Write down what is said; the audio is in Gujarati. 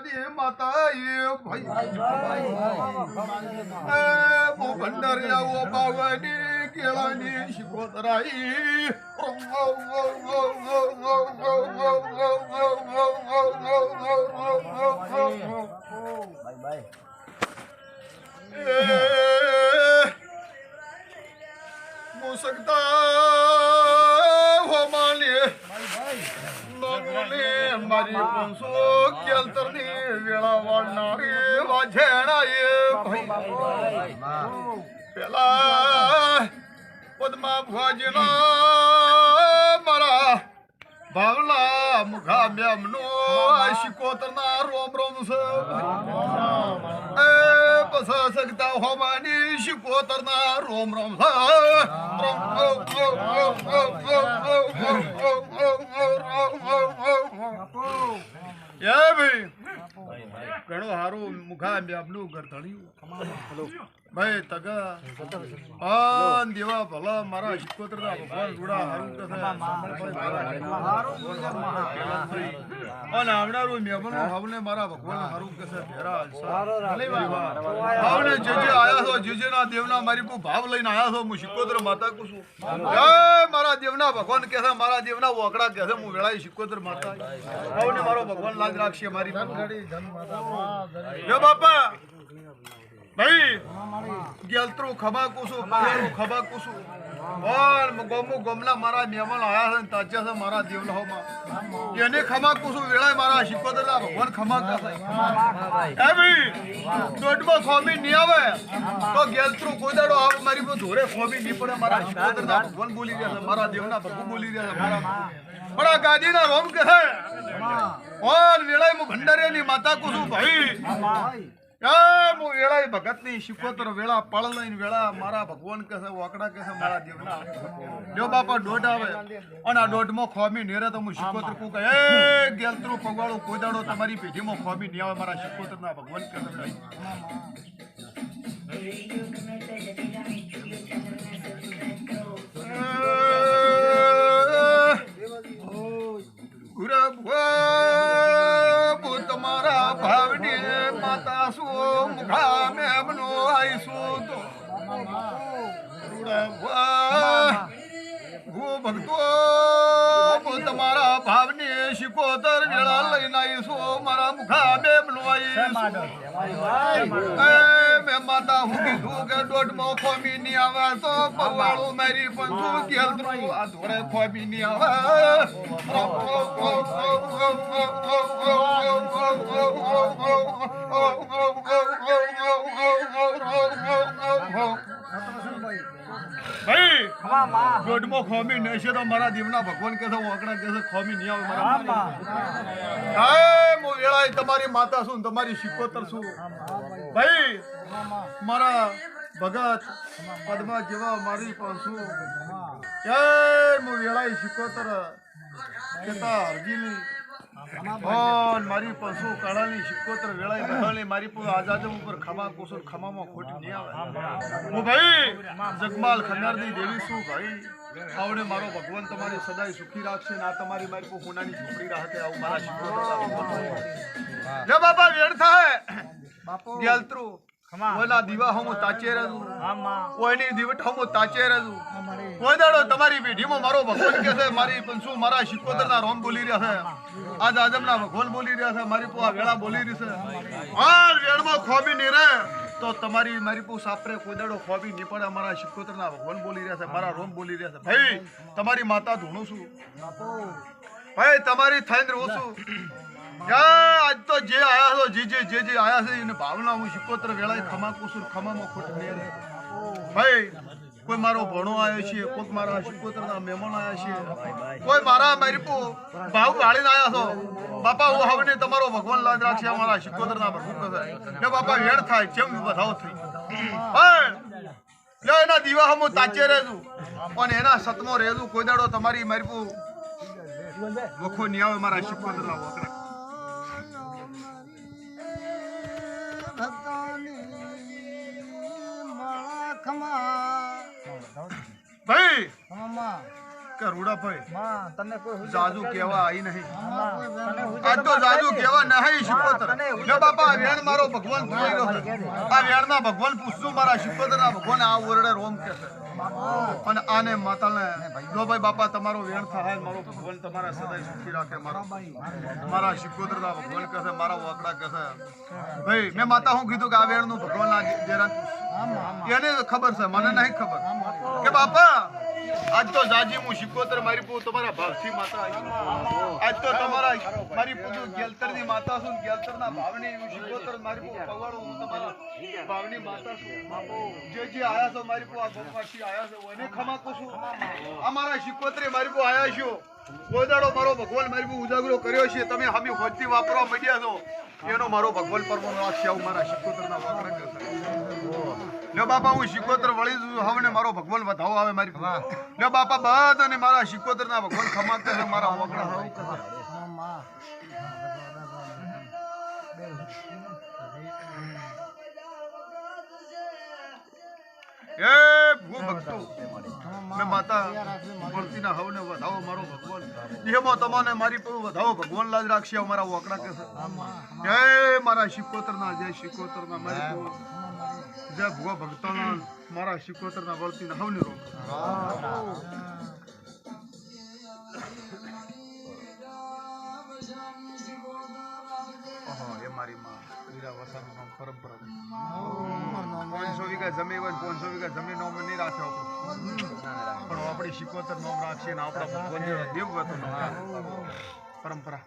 અરે માતા એ ભાઈ મો ભંડારિયાઓ બાવાની કેળાની શિકોતરાઈ. મુસકતા હો માલીએ નગોને મારી પંસો કેલતરની વેળા વાળનારી વાજેણા એ ભાઈ. પેલા પદ્મા ભુવાજીના મારા ભાવલા મુખા બેમનો શિકોતરના રોમ રોમ છે એ પસ સગતા હોમાની શિકોતરના રોમ રોમ રોમ એ ભાઈ ઘણું સારું મુખા આપનું ઘર ધણ્યું ભાઈ તગા અન દેવા ભલા મારા શિકોતર ભગવાન જોડા હારું કથે અને આવનારું મહેમાનો ભાવને મારા ભગવાન હારું કસે ભેરા ભાવને જે જે આયા છો જે જે ના દેવના મારી પુ ભાવ લઈને આયા છો હું શિકોતર માતા કુશું જય મારા દેવના ભગવાન કે છે મારા દેવના વોકડા કે છે હું વેળાઈ શિકોતર માતા. ભાવને મારો ભગવાન લાજ રાખશે મારી જો બાપા ભાઈ ગેલત્રું ખબા કુસું ખબા કુસું ઓર ગોમુ ગોમના મારા મહેમાન આયા છે ને તાજ્યા છે મારા દેવલાહોમાં એને ખમા કુસું વેળાય મારા શિકોતરના ભગવાન ખમા કાસે એ ભાઈ દોઢમાં ખોમી નહીં આવે? તો ગેલત્રું કોઈ દાડો આવે મારી પર ધોરે ખોમી નહીં પડે મારા શિકોતરના ભગવાન બોલી રહ્યા છે મારા દેવના ભગવાન બોલી રહ્યા છે મારા પણ આ રોમ ઓર વેળાય હું. ભંડારીની માતા કુસું ભાઈ. હું વેળાય ભગતની શિકોતર વેળા પળ લઈને વેળા મારા ભગવાન કહેશે વાકડા કહેશે મારા દેવના જો બાપા દોઢ આવે અને આ દોઢમાં ખોમી નેરે તો હું શિકોતર કું કહે એ, ગેલતરું પગવાળું કોદાડો તમારી પેઢીમાં ખોમી નહીં આવે, મારા શિકોતરના ભગવાન કે ભક્તો તમારા ભાવની શિકોતર વેળા લઈને આવીશું મારા મુખા બે એ મેં માતા હું કીધું કે દોઢમાં ખોમી નહીં આવે તો પવાળું મારી પંચું ગેલત્રું આ ધોરે ખોમી આવે દોઢમાં ખોમી છે તો મારા દીવના ભગવાન કે ઓકડા કે ખોમી નહીં આવે મારા વેળાએ તમારી માતા છું ને તમારી શિકોતર શું? ભાઈ મારા ભગત પદ્મા જેવા મારી પણ છું એ હું વેળાએ શિકોતર કેતા હરજીની ઓન મારી પશુ કાળાની શિકોતર વેળાએ બધાની મારી પર આઝાદ ઉપર ખમા કોસર ખમામાં ખોટ નહીં આવે. હું ભાઈ જગમાલ ખંડારની દેવી શું ભાઈ. આવડે મારો ભગવાન તમારી સદાય સુખી રાખશે ને આ તમારી મારી પર હોનાની ઝૂંપડી રાખે આવું મારા શિકોતર જો બાપા વેડ થાય ગેલત્રુ ઓના દીવા હમો તાચે રજુ કોઈની દીવટ હમો તાચે રજુ કોઈ દાડો તમારી પેઢીમાં મારો ભગવાન કે છે મારી પંસુ મારા શિકોતરના રોમ બોલી રહ્યા છે. આજ આદમના ભગવાન બોલી રહ્યા છે મારી પો આ વેળા બોલી રહી છે. આ વેળમાં ખોબી ની રે. તો તમારી મારી પો સાપરે કોઈ દાડો ખોબી ની પડે મારા શિકોતરના ભગવાન બોલી રહ્યા છે મારા રોમ બોલી રહ્યા છે. ભાઈ તમારી માતા ધૂણું છું. ભાઈ તમારી થઈને રહું છું. આજ તો જે આયા જે જે જે જે આયા ભાવના હું શિકોત્ર વેળાએ ખમા કુસુર ખમામાં ખોટ ભાઈ, કોઈ મારો ભણો આવ્યો છે કોઈક મારા શિકોત્રના મહેમાન આવ્યા છે. કોઈ મારા, મારી ભાવ વાળીને આવ્યા છો. બાપા, હું હવે તમારો ભગવાન લાજ રાખશે અમારા શિકોત્રના ના કહે ને બાપા, વેણ થાય, જેમ વધાવો થઈ. લે એના દીવા હું તાચે રહેજું. પણ એના સતમો રહેજું. કોઈ દાડો તમારી મારી પો, વખો નહીં આવે મારા શિકોત્રના વખરા ભાઈ! કે રૂડાભાઈ તને કોઈ જાજુ કેવા આવી નહીં. માં, તને હુજે આજ તો જાજુ કેવા નહીં શિકોતર તને બાપા વેણ મારો ભગવાન પૂરી ભગવાન ભગવાન આ ઓરડે રોમ કે અને આને માતાને જો ભાઈ. બાપા તમારો વેણ થાય મારો ભગવાન તમારા સદાય સુખી રાખે મારો. મારા શિકોતરના ભગવાન કહે મારા વાકડા કહે ભાઈ મેં માતા હું કીધું કે આ વેણનું ભગવાન આ દેરાન એને ખબર છે મને નહીં ખબર. કે બાપા આજ તો જાજી હું શિકોતર મારી પુ તમારા ભાવથી માતા આજ તો તમારા મારી પુતુ ગેલતરની માતા છું ગેલતર ના ભાવની હું શિકોતર મારી પુ પવાડો હું તમારા ભાવની માતા છું. જે જે આયા છો મારી પુ, આ ગોપાશી આયા છો એને ખમાકો છું. અમારા શિકોતરે મારી પુ આયા છો. ગોદાડો મારો ભગવાન મારી પુ ઉજાગરો કર્યો છે. તમે હમી ખોજતી વાપરવા મળ્યા છો. એનો મારો ભગવાન પરમો આખ્યા આવું મારા શિકોતરના વાપરા કરતા લ્યો બાપા, હું શિકોતર વળી છું હવે મારો ભગવાન વધાવો આવે મારી. લ્યો બાપા બધ અને મારા શિકોતર ના ભગવાન ખમાકતા છે મારા વગડા હારું એ ભૂ ભક્તો. મેં માતા મૂર્તિના હવને વધાવો મારો ભગવાન. એમાં તમને મારી પર વધાવો. ભગવાન લાજ રાખશે અમારા વકડા કે જય મારા શિકોતરના જય શિકોતરના મારી જય ભગવા ભક્તોના મારા શિકોતરના વળતીના હવની ઓહો, એ મારી માં. વીરા વસાનું પરંપરા વીઘા જમીન હોય પાંચસો વીઘા જમીન નામ રાખે આપણું. પણ આપણી શિકોતર નામ રાખશે ને આપણા પરંપરા.